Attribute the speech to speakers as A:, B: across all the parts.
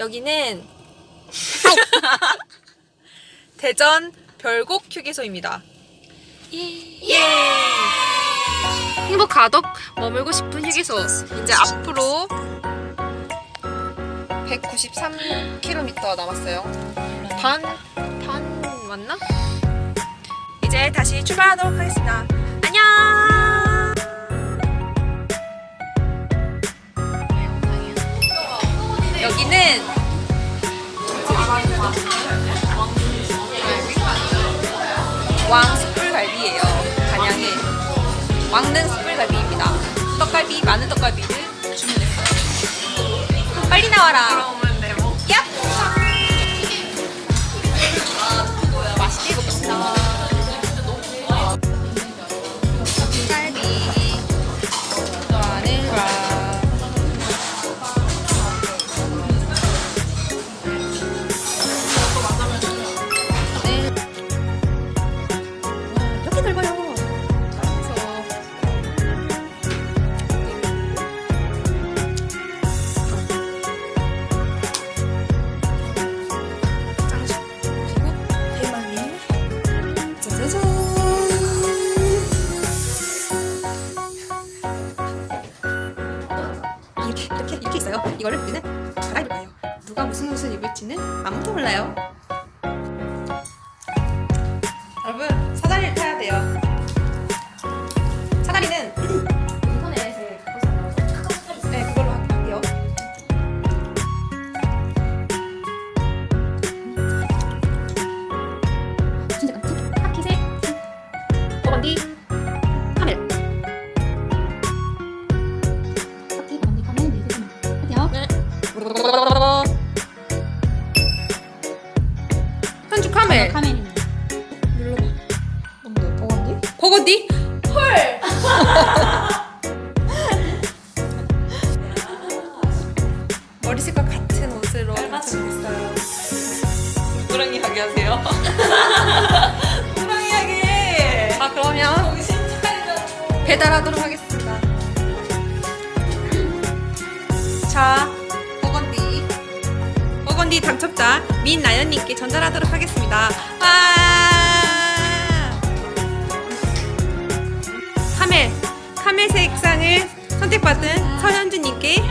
A: 여기는 대전 별곡 휴게소입니다. 예! 행복 가득 머물고 싶은 휴게소. 이제 앞으로 193km 남았어요. 반, 반 맞나? 이제 다시 출발하도록 하겠습니다. 여기는 왕 숯불갈비예요. 단양의 왕릉 숯불갈비입니다. 떡갈비 많은 떡갈비를 주문했어요. 빨리 나와라. 옷을 입을지는 아무도 몰라요. 여러분 사다리를 타야 돼요.
B: 카멜. 카멜입니다
A: 눌러봐. 뭔데? 버건디? 버건디? 헐. 머리색과 같은 옷으로 당첨됐어요.
C: 누구랑 이야기하세요? 누구랑 이야기해?
A: 자 그러면
C: 정신 차려.
A: 배달하도록 하겠습니다. 자. 버건디 당첨자 민나연님께 전달하도록 하겠습니다. 와! 카멜, 카멜 색상을 선택받은 선현주님께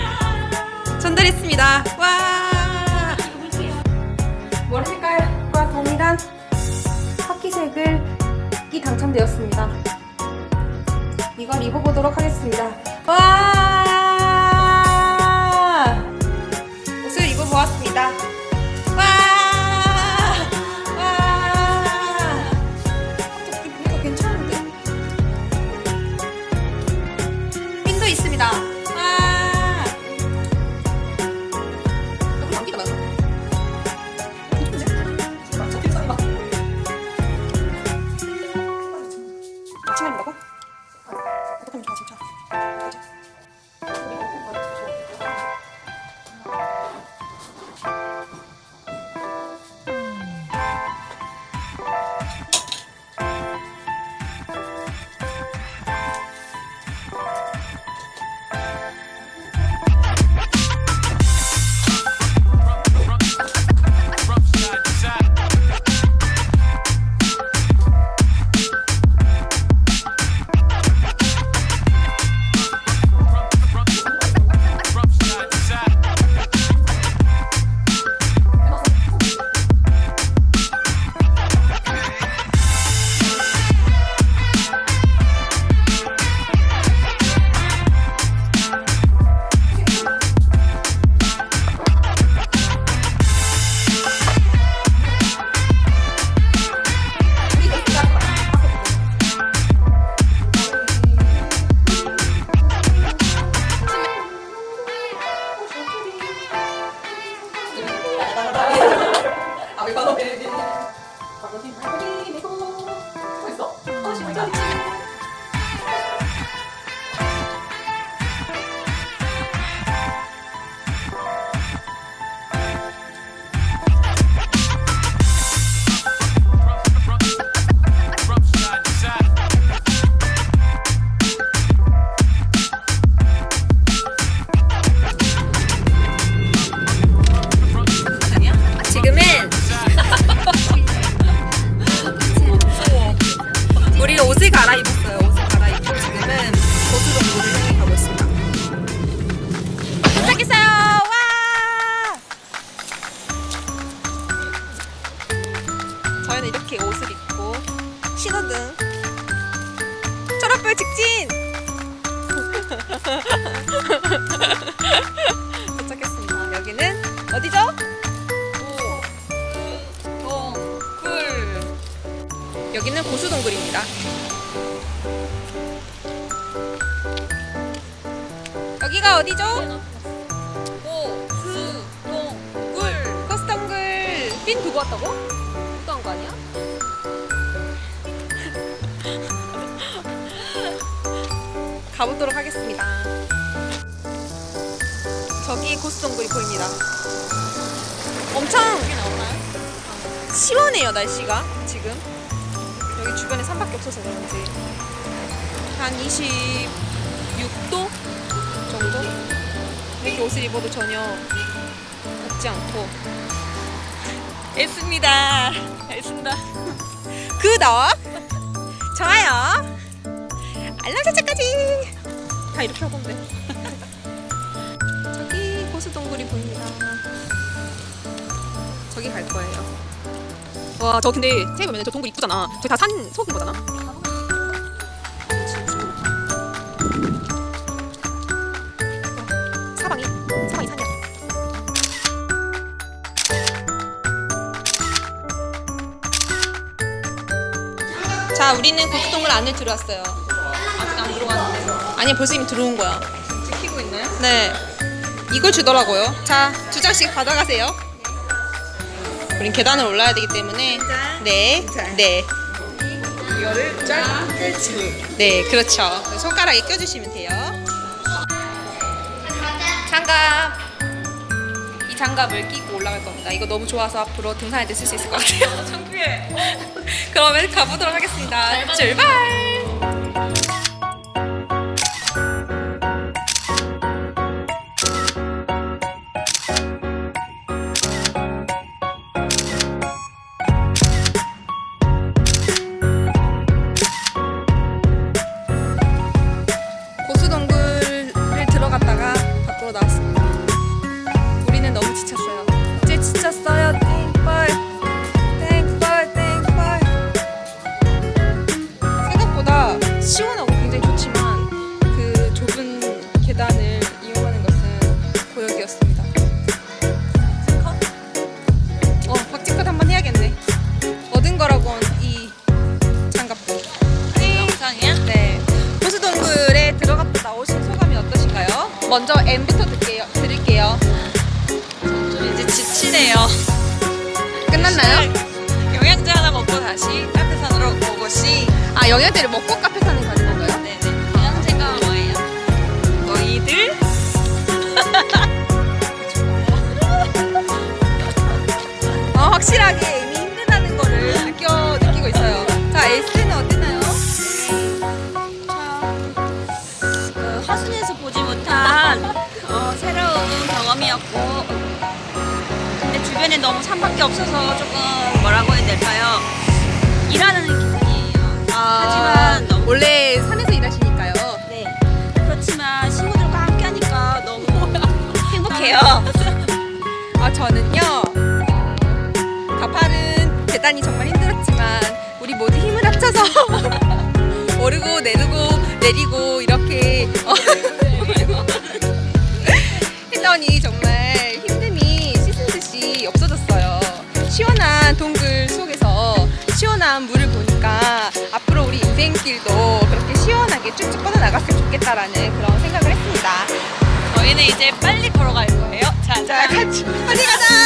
A: 전달했습니다. 와! 머리 색깔과 동일한 카키색을 이 당첨되었습니다. 이걸 입어보도록 하겠습니다. 와! Thank you. 여기가 어디죠?
C: 고수동굴.
A: 고수동굴. 빈 두고 왔다고? 두고 한거 아니야? 가보도록 하겠습니다. 저기 고수동굴이 보입니다. 엄청 시원해요 날씨가 주변에 산밖에 없어서 그런지. 한 26도 정도? 이렇게 옷을 입어도 전혀 덥지 않고.
C: 애씁니다. 애쓴다.
A: 구독. 좋아요. 알람 설정까지. 다 이렇게 하던데 저기 고수동굴이 보입니다. 저기 갈 거예요 와 저 근데 생각해보면 저 동굴 이쁘잖아 저기 다산 속인 거잖아 사방이 사방이 산이야 자 우리는 고수동굴 안을 들어왔어요
C: 아직 안 들어갔는데.
A: 아니 벌써 이미 들어온 거야
C: 지키고 있나요?
A: 네. 이걸 주더라고요. 자, 두 장씩 받아가세요. 우린 계단을 올라야 되기 때문에. 네. 네.
C: 이거를 쫙.
A: 네, 그렇죠. 손가락에 껴주시면 돼요. 장갑. 이 장갑을 끼고 올라갈 겁니다. 이거 너무 좋아서 앞으로 등산할 때 쓸 수 있을 것 같아요.
C: 창피해.
A: 그러면 가보도록 하겠습니다. 출발! 먼저 M부터 드릴게요. 드릴게요.
C: 저 이제 지치네요.
A: 끝났나요?
C: 영양제 하나 먹고 다시 카페산으로 오고 시.
A: 아, 영양제를 먹고 카페 사는 가는 건가요?
C: 네네. 영양제가 뭐예요? 너희들?
A: 어, 확실하게
C: 보지 못한 어, 새로운 경험이었고 근데 주변에 너무 산밖에 없어서 조금 뭐라고 해야 될까요? 일하는 기분이에요. 하지만 너무
A: 원래 산에서 일하시니까요.
C: 네. 그렇지만 친구들과 함께 하니까 너무 행복해요.
A: 아, 저는요. 가파른 계단이 정말 힘들었지만 우리 모두 힘을 합쳐서 오르고 내리고 내리고 이렇게 어, 했더니 정말 힘듦이 씻은 듯이 없어졌어요. 시원한 동굴 속에서 시원한 물을 보니까 앞으로 우리 인생길도 그렇게 시원하게 쭉쭉 뻗어나갔으면 좋겠다라는 그런 생각을 했습니다.
C: 저희는 이제 빨리 걸어갈 거예요. 자,
A: 자, 같이 빨리 가자.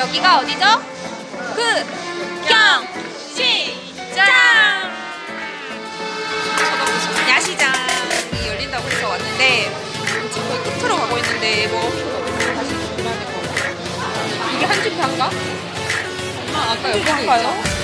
D: 여기가 어디죠? 그 극경시장 쳐다보시면 야시장이 열린다고 해서 왔는데 지금 거의 끝으로 가고 있는데 뭐 다시 돌아가는 거 이게 한주평가? 아 아까 여기 있죠? 어,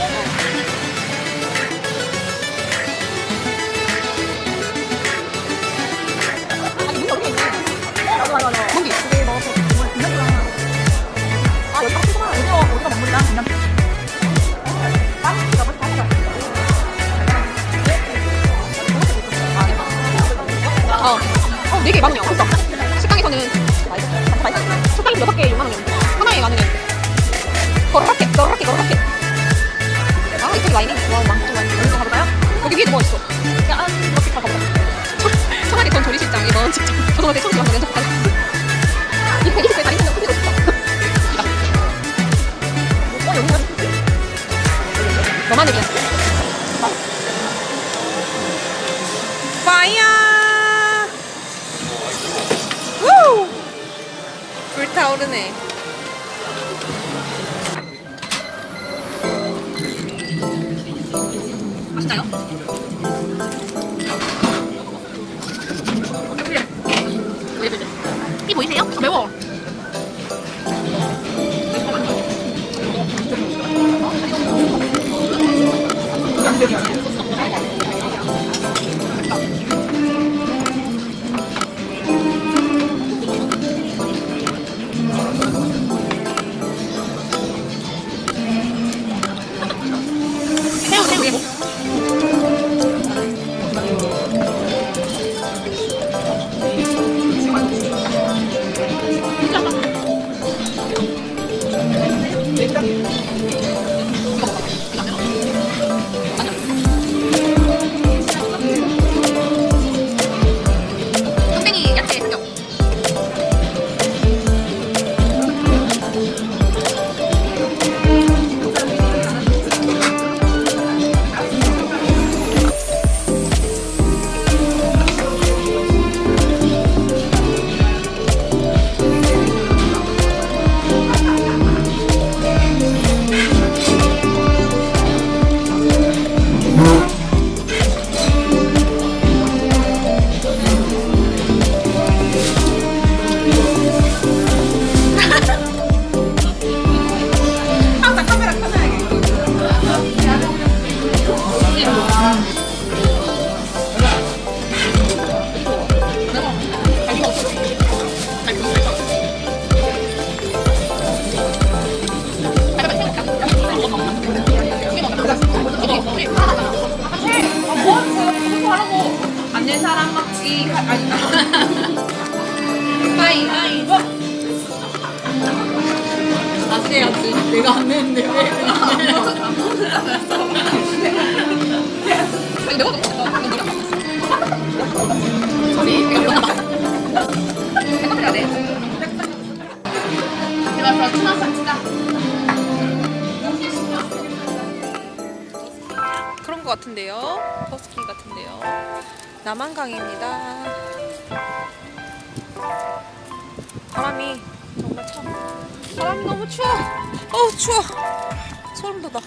D: 너 别讲。 사람 먹기 아니 하이 하이 아세야지 내가 안 냈는데 왜 아니 내가 더 생각해야 돼. 제가 치다 그런 것 같은데요? 버스킹 같은데요 남한강입니다. 바람이 정말 참 바람이 너무 추워. 어우 추워. 소름 돋아.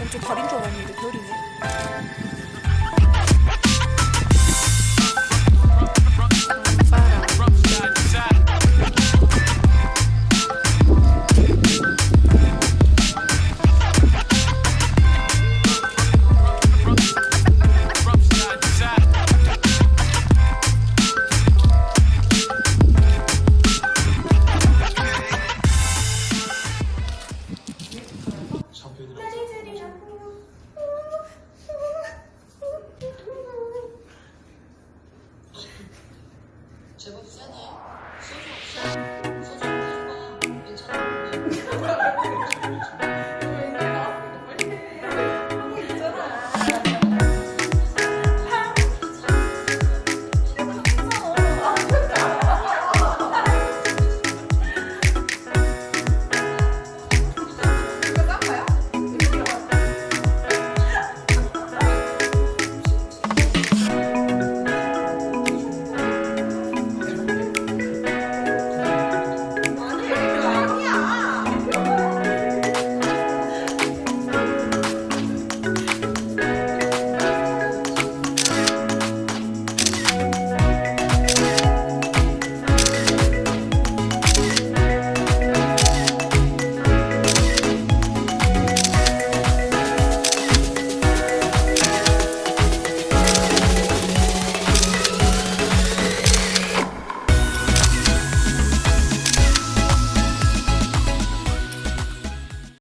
D: 엄청 달인 줄 알았는데 별이네
E: Thanks.